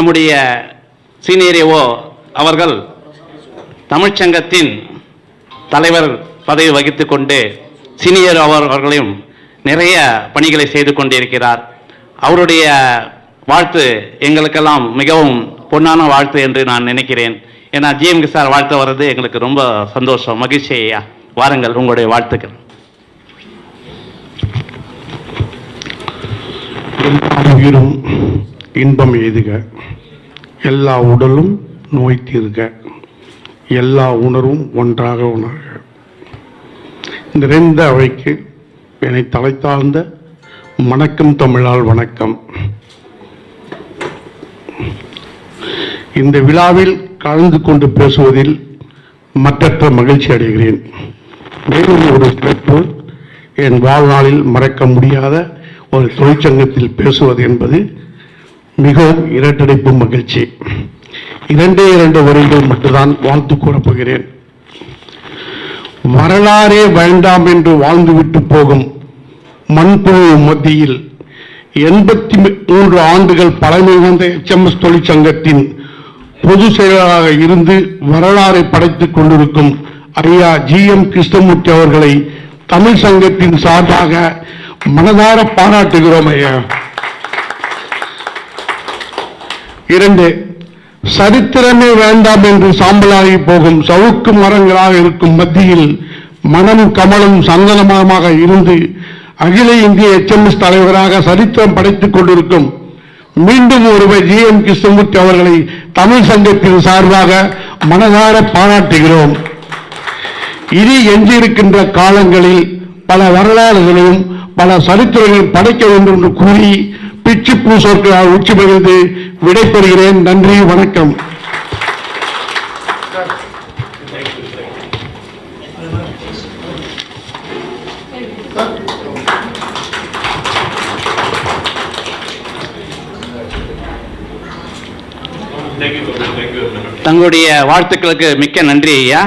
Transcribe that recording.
நம்முடைய சீனியரிவோ அவர்கள் தமிழ்ச்சங்கத்தின் தலைவர் பதவி வகித்து கொண்டு சீனியர் அவர்களையும் நிறைய பணிகளை செய்து கொண்டிருக்கிறார். அவருடைய வாழ்த்து எங்களுக்கெல்லாம் மிகவும் பொன்னான வாழ்த்து என்று நான் நினைக்கிறேன். ஏன்னா ஜிஎம்கி சார் வாழ்த்து வர்றது எங்களுக்கு ரொம்ப சந்தோஷம் மகிழ்ச்சி ஐயா. வாருங்கள் உங்களுடைய வாழ்த்துக்கள். அனைவரும் இன்பம் எய்துக. எல்லா உடலும் நோய் தீர்க எல்லா உணர்வும் ஒன்றாக உணர்க. நிறைந்த அவைக்கு என்னை தலைத்தாழ்ந்த வணக்கம் தமிழால் வணக்கம். இந்த விழாவில் கலந்து கொண்டு பேசுவதில் மற்றற்ற மகிழ்ச்சி அடைகிறேன். மேலும் ஒரு சிறப்பு என் வாழ்நாளில் மறக்க முடியாத ஒரு தொழிற்சங்கத்தில் பேசுவது என்பது மிகவும் இரட்டடைப்பு மகிழ்ச்சி. இரண்டே இரண்டு வரிகள் மட்டும்தான் வாழ்த்து கூறப்போகிறேன் வரலாறே வேண்டாம் என்று வாழ்ந்துவிட்டு போகும் மண்புழு மத்தியில் எண்பத்தி மூன்று ஆண்டுகள் பழமை வந்த எச்எம்எஸ் தொழிற்சங்கத்தின் பொது செயலராக இருந்து வரலாறை படைத்துக் கொண்டிருக்கும் ஐயா ஜி எம் கிருஷ்ணமூர்த்தி அவர்களை தமிழ் சங்கத்தின் சார்பாக மனதார பாராட்டுகிறோம் ஐயா. இரண்டு சரித்திரமே வேண்டாம் என்று சாம்பலாகி போகும் சவுக்கு மரங்களாக இருக்கும் மத்தியில் மனம் கமலும் சந்தனமரமாக இருந்து அகில இந்திய எச்எம்எஸ் தலைவராக சரித்திரம் படைத்துக் கொண்டிருக்கும் மீண்டும் ஒருவர் ஜி எம் கிருஷ்ணமூர்த்தி அவர்களை தமிழ் சங்கத்தின் சார்பாக மனதார பாராட்டுகிறோம். இனி எஞ்சியிருக்கின்ற காலங்களில் பல வரலாறுகளையும் பல சரித்திரங்களும் படைக்க வேண்டும் என்று கூறி பிச்சு பூசோர்களால் உச்சி மகிழ்ந்து விடைபெறுகிறேன். நன்றி வணக்கம். தங்களுடைய வாழ்த்துக்களுக்கு மிக்க நன்றி ஐயா.